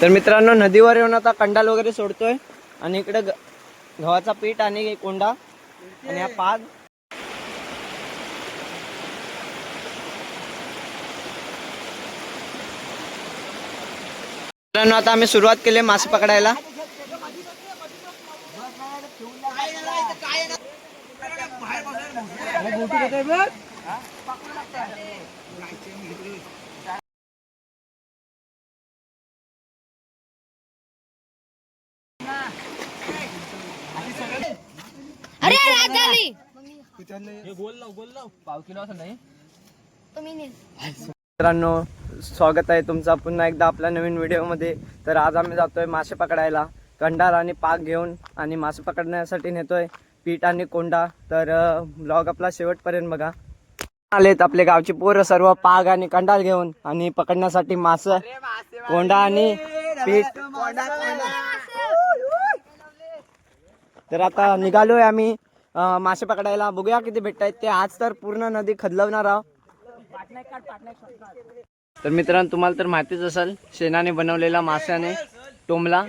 तर मित्रांनो नदीवर येऊन आता कंडाल वगैरे सोडतोय. आणि इकडे गव्हाचा पीठ आणि कोंडा आणि हा पाग. मित्रांनो आता आम्ही सुरुवात केली मासे पकडायला अरे रात झाली तुम्ही नील. मित्रांनो स्वागत आहे तुमचा पुन्हा एकदा आपल्या नवीन व्हिडिओमध्ये. तर आज आम्ही जातोय मासे पकडायला. कंडार आणि पाक घेऊन आणि मासे पकडण्यासाठी नेतोय पीठ आणि कोंडा. तर ब्लॉग आपला शेवटपर्यंत बघा. आलेत आपले गावचे पोरं सर्व पाग आणि कंडाल घेऊन आणि पकडण्यासाठी मास कोंडा आणि पीठ. तर आता निघालोय आम्ही. मासे पकडायला. बघूया किती भेटत आहेत ते. आज तर पूर्ण नदी खदलवणार आहोत. तर मित्रांनो तुम्हाला तर माहितीच असेल शेणाने बनवलेला माशाने टोमला.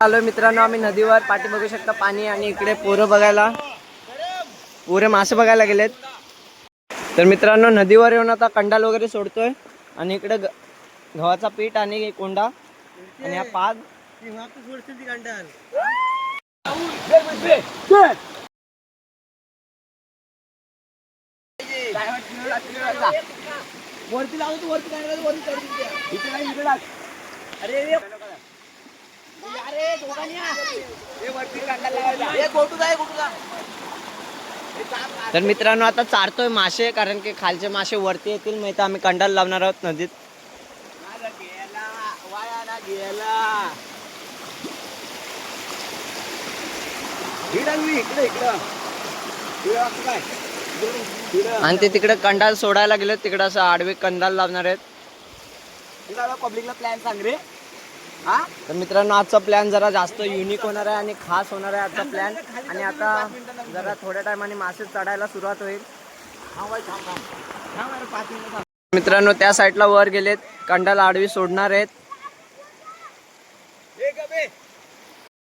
आलोय मित्रांनो आम्ही नदीवर पाठी बघू शकता पाणी आणि इकडे पोरं बघायला. पोरे मासे बघायला गेलेत. तर मित्रांनो नदीवर येऊन आता कंडाल वगैरे सोडतोय. आणि इकडे गव्हाचा पीठ आणि कोंडा आणि हा पाग. वरती वरती काय वरती चढ इथे नाही इकडे. अरे. अरे. वरती जा. तर मित्रांनो आता चारतोय मासे कारण की खालचे मासे वरती येतील नाही तर आम्ही कंडाल लावणार आहोत नदीत. आणि ते तिकडे कंडाल सोडायला गेले तिकडे असं आडवे कंदाल लावणार आहेत. पब्लिकला प्लॅन सांग रे. तर मित्रांनो आजचा प्लॅन जरा जास्त युनिक होणार आहे आणि खास होणार आहे आजचा प्लॅन आणि आता जरा थोड्या टायमाने मासे चढायला सुरुवात होईल. मित्रांनो त्या साईडला वर गेलेत. कंडाला आडवी सोडणार आहेत.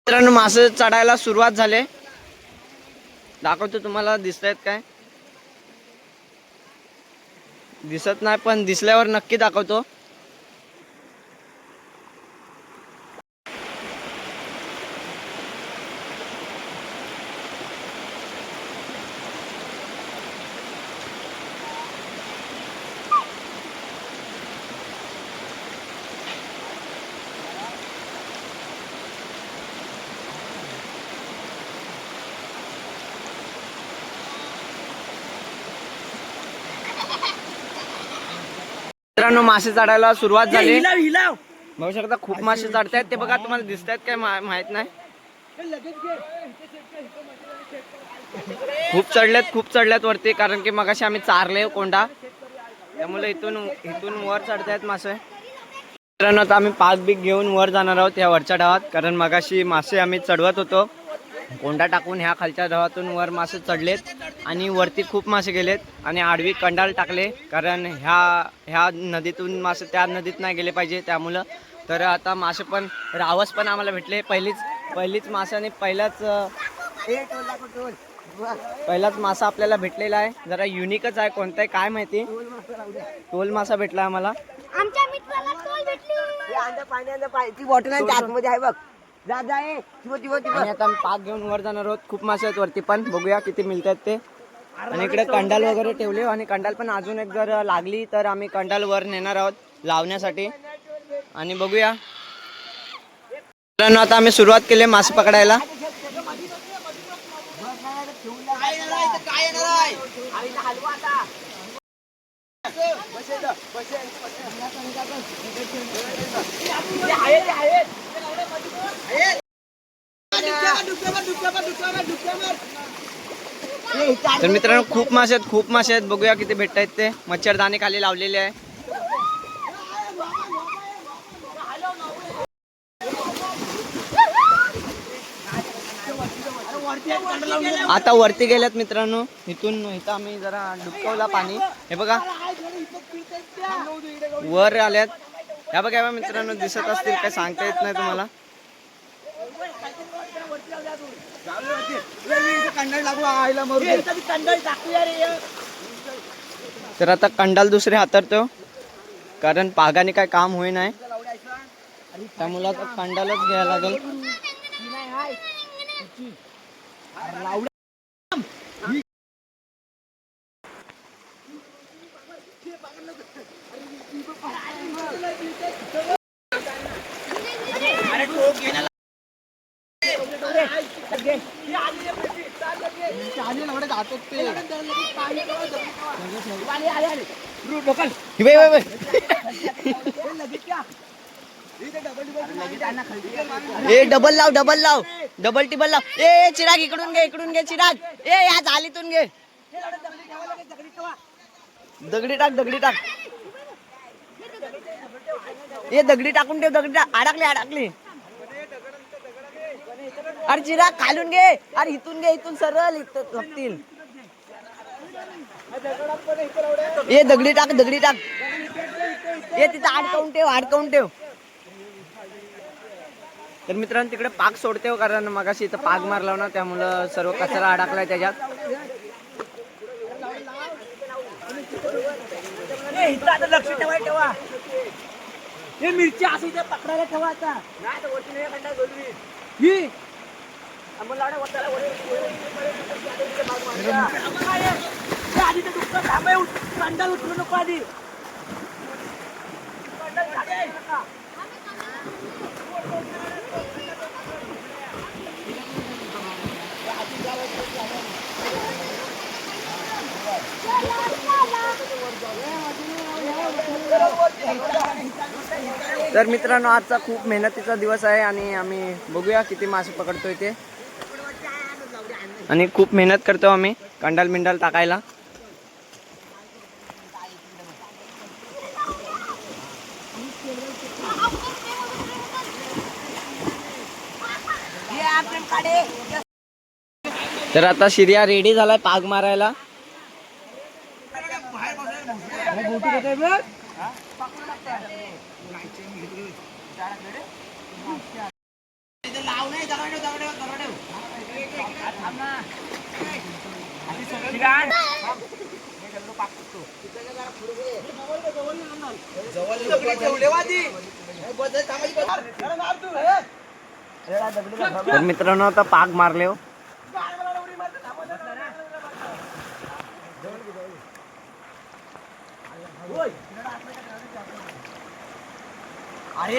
मित्रांनो मासे चढायला सुरुवात झाले. दाखवतो तुम्हाला दिसत आहेत काय. दिसत नाही पण दिसल्यावर नक्की दाखवतो. मित्रांनो मासे चढायला सुरुवात झाली. बघू शकता खूप मासे चढतायत. ते बघा तुम्हाला दिसत आहेत काय माहीत नाही. खूप चढल्यात खूप चढल्यात वरती कारण की मगाशी आम्ही चारले कोंडा. त्यामुळे इथून इथून वर चढतायत मासे. मित्रांनो आता आम्ही पाच बीक घेऊन वर जाणार आहोत या वरच्या ढावात कारण मगाशी मासे आम्ही चढवत होतो. कोंडा टाकून ह्या खालच्या ढवातून वर मासे चढलेत. आणि वरती खूप मासे गेलेत आणि आडवी कंडाल टाकले कारण ह्या ह्या नदीतून मासे त्या नदीत नाही गेले पाहिजे त्यामुळं. तर आता मासे पण रावस पण आम्हाला भेटले. पहिलीच पहिलीच माशाने पहिलाच अं, पहिलाच मासा आपल्याला भेटलेला आहे. जरा युनिकच आहे कोणता आहे काय माहिती? टोल मासा भेटला आम्हाला. आमच्या मित्राला टोल भेटली. पाण्याची बॉटल आहे बघ. ए. आणि आता पाक घेऊन वर जाणार आहोत. खूप मासे आहेत वरती पण. बघूया किती मिळतात ते. आणि इकडे कंडाल वगैरे ठेवले. आणि कंडाल पण अजून एक जर लागली तर आम्ही कंडाल वर नेणार आहोत लावण्यासाठी. आणि बघूया. मित्रांनो आता आम्ही सुरुवात केली मासे पकडायला. तर मित्रांनो खूप मासे आहेत खूप मासे आहेत. बघूया किती भेटत आहेत ते. मच्छरदाणी खाली लावलेले आहे. आता वरती गेल्यात मित्रांनो. इथून इथं आम्ही जरा डुबकवला पाणी. हे बघा. वर आल्यात. ह्या बघा ह्या बघा मित्रांनो दिसत असतील काय? सांगता येत नाही तुम्हाला. तर आता कंडाल दुसरे हातरतो. कारण पागाने काय काम होई नाही त्यामुळे आता कंडालच घ्यायला लागेल. ए डबल लाव डबल लाव. डबल टिबल लाव. ए चिराग इकडून घे इकडून घे चिराग. ए या जालीतून घे. दगडी टाक दगडी टाक. ए दगडी टाकून ठेव दगडी टाक. अडकली अडकली. अरे चिराग खालून घे. अरे इथून घे इथून सरळ इथं लागतील ए दगडी टाक दगडी टाक. ए तिथं अडकवून ठेव अडकवून ठेव. तर मित्रांनो तिकडे पाक सोडते हो कारण मगाशी इथं पाक मारला ना त्यामुळं सर्व कचरा अडकलाय त्याच्यात. लक्ष ठेवा ठेवा. हे मिरची असं इथे पकडायला ठेवा आता. ही आधी तर दुसरं थांबे कंडाल उचलू नको आधी. तर मित्रांनो आजचा खूप मेहनतीचा दिवस आहे आणि आम्ही बघूया किती मासे पकडतोय ते. आणि खूप मेहनत करतो आम्ही कंडाल मिंडाल टाकायला. तर आता शिर्या रेडी झालाय पाग मारायला. तर मित्रांनो आता पाक मारले हो. अरे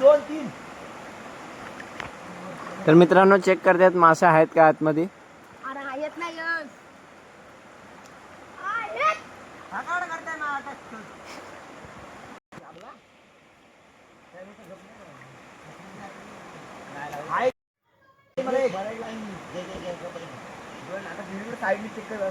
दोन तीन. तर मित्रांनो चेक करतात मासे आहेत का आतमध्ये? अरे येत नाही यश. साईडने चेक कर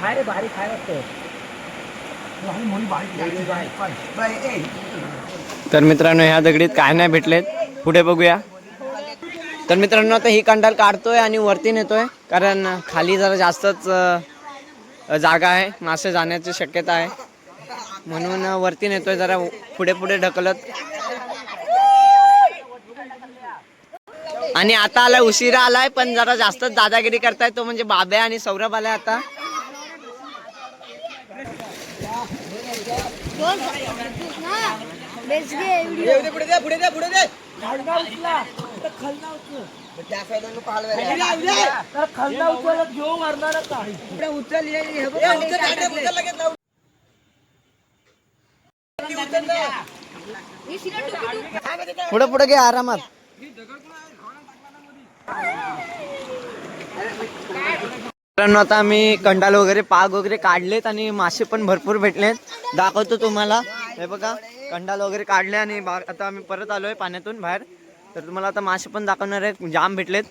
हवेत खाय तर मित्रांनो ह्या दगडीत काय नाही भेटलेत. पुढे बघूया. तर मित्रांनो आता ही कंडाल काढतोय आणि वरती नेतोय कारण खाली जरा जास्तच जागा आहे मासे जाण्याची शक्यता आहे. म्हणून वरती नेतोय जरा पुढे पुढे ढकलत. आणि आता आलाय उशिरा आलाय पण जरा जास्तच दादागिरी करताय तो म्हणजे बाब्या आणि सौरभ आलाय आता. व्हिडिओ पुढे पुढे पुढे घे आरामात. मित्रांनो आता आम्ही कंडाल वगैरे पाग वगैरे काढलेत आणि मासे पण भरपूर भेटलेत. दाखवतो तुम्हाला. हे बघा कंडाल वगैरे काढले आणि आता आम्ही परत आलोय पाण्यातून बाहेर. तर तुम्हाला आता मासे पण दाखवणार आहे. जाम भेटलेत.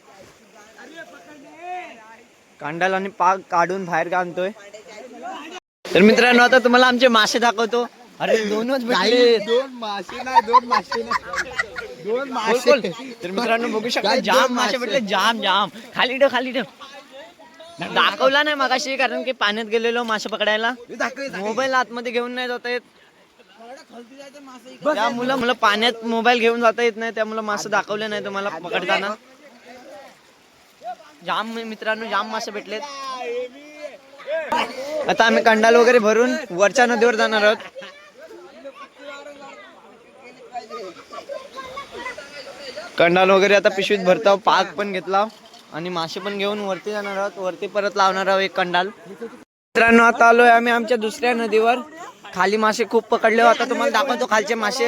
कंडाल आणि पाग काढून बाहेर आणतोय तर मित्रांनो आता तुम्हाला आमचे मासे दाखवतो. अरे दोनच भेटले. दोन मासे नाही दोन मासे नाही. दोन बोल. तर मित्रांनो बघू शकता जाम मासे मासे? भेटले. जाम जाम. खाली ठेव खाली ठेव. दाखवला नाही मगाशी कारण की पाण्यात गेलेलो मासे पकडायला. मोबाईल आतमध्ये घेऊन नाही जाता येत. त्या मुलं पाण्यात मोबाईल घेऊन जाता येत नाही त्यामुळे मासे दाखवले नाही तुम्हाला पकडताना. जाम मित्रांनो जाम मासे भेटलेत. आता आम्ही कंडाल वगैरे भरून वरच्या नदीवर जाणार आहोत. कंडाल वगैरे आता पिशवीत भरता पाक पण घेतला. आणि मासे पण घेऊन वरती जाणार आहोत. वरती परत लावणार आहोत एक कंडाल. मित्रांनो आता आलोय आम्ही आमच्या दुसऱ्या नदीवर. खाली मासे खूप पकडले हो. आता तुम्हाला दाखवतो खालचे मासे.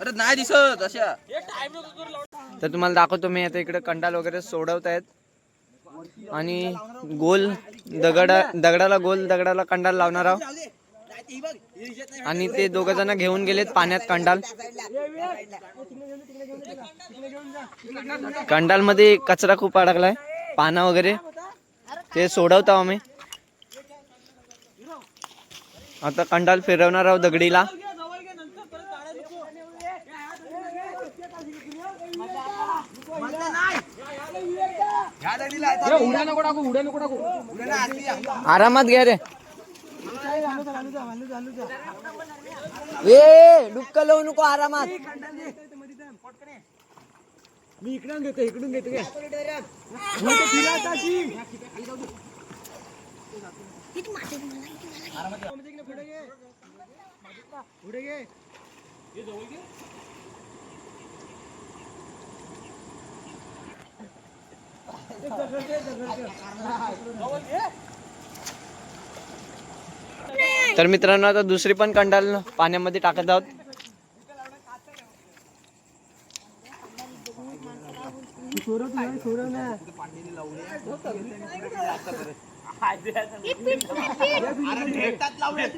अरे नाही दिसत अशा. तर तुम्हाला दाखवतो मी आता इकडे कंडाल वगैरे सोडवत आहेत आणि गोल दगड दगडाला गोल दगडाला कंडाल लावणार आहोत. आणि ते दोघ जण घेऊन गेलेत पाण्यात कंडाल. कंडाल मध्ये कचरा खूप अडकलाय पाना वगैरे. ते सोडवतो आम्ही. आता कंडाल फिरवणार आहोत दगडीला. आरामात घ्या रे. ए डुक्क लावू नको आरामात. मी इकडून घेतो इकडून घेतो पुढे घे तर मित्रांनो आता दुसरी पण कंडाल पाण्यामध्ये टाकत आहोत.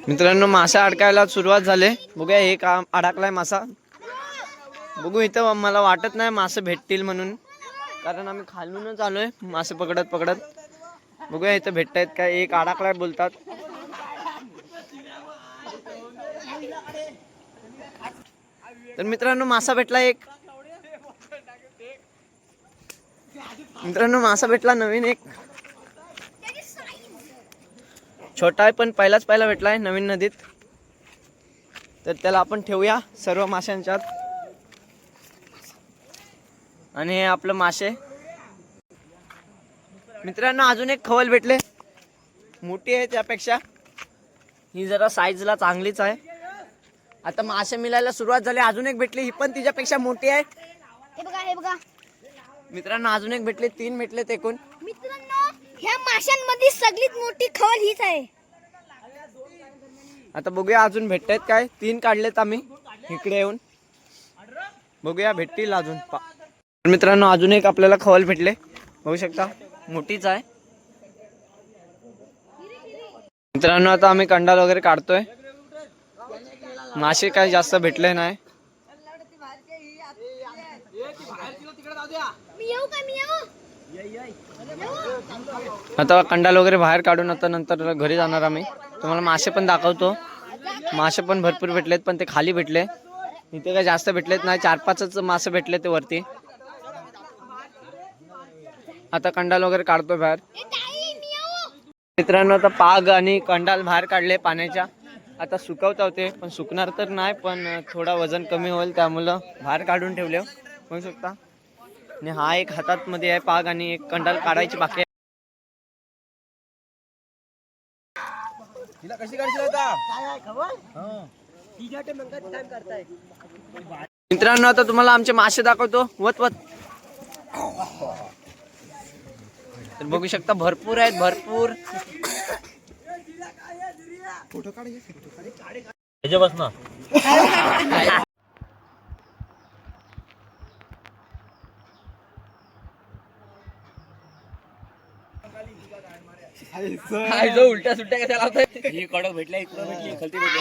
मित्रांनो मासा अडकायला सुरुवात झाले. बघूया एक काम अडकलाय मासा. बघू इथं मला वाटत नाही मासे भेटतील म्हणून. कारण आम्ही खालूनच आलोय मासे पकडत पकडत. बघूया इथं भेटतायत काय? एक अडकलाय बोलतात. तर मित्रांनो मासा भेटला एक. मित्रांनो मासा भेटला नवीन एक. छोटा आहे पण पहिलाच पहिला भेटला आहे नवीन नदीत. तर त्याला आपण ठेवूया सर्व माशांच्यात. आणि हे आपलं मासे. मित्रांनो अजून एक खवल भेटले. मोठी आहे त्यापेक्षा. ही जरा साईजला चांगलीच आहे. आता मासे मिळायला सुरुवात झाली अजून एक भेटली ही पण तिच्यापेक्षा मोठी आहे. हे बघा हे बघा. मित्रांनो अजून एक भेटले तीन भेटलेत एकूण. मित्रांनो ह्या माशांमध्ये सगळीत मोठी खवल हीच आहे. आता बघूया अजून भेटतायत काय. तीन काढलेत आम्ही इकडे येऊन. बघूया भेटतील अजून. पा- मित्रांनो अजून एक आपल्याला खवल भेटले. बघू शकता मोठीच आहे. मित्रांनो आता आम्ही कंडाल वगैरे काढतोय. मासे काय जास्त भेटले नाही मी येऊ का मी येऊ आता कंडाल वगैरे बाहेर काढून आता नंतर घरी जाणार आम्ही. तुम्हाला मासे पण दाखवतो. मासे पण भरपूर भेटलेत पण ते खाली भेटले. इथे काय जास्त भेटलेत नाही. चार पाचच मासे भेटले ते वरती. आता कंडाल वगैरे काढतो बाहेर. मित्रांनो आता पाग आणि कंडाल बाहेर काढले पाण्याच्या. आता सुकवता होते पण सुकणार तर नाही पण थोडा वजन कमी होईल त्यामुळं बाहेर काढून ठेवले. बघू शकता. आणि हा एक हातात मध्ये आहे पाग आणि एक कंडाल काढायची बाकी आहे. तिला कशी काढशील आता? काय आहे खबर? तिच्या टाइम टाइम करताय. मित्रांनो आता तुम्हाला आमचे मासे दाखवतो. वत वत. तर बघू शकता भरपूर आहेत भरपूर. फोटो काढ उलट्या सुट्ट्या कशा लावताय? ही कडक भेटल्या इकडं भेटली खालती भेटली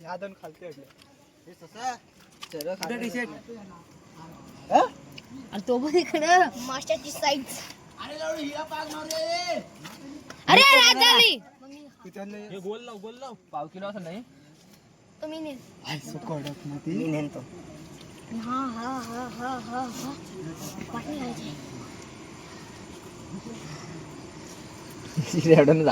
ह्या दोन खालते आणि तो पण इकडं. माशाची साईज अरे राजाली. पाव किलो असं नाही. तुम्ही ने मी नेतो हा हा हा हा हा. हा पाणी घालायचे.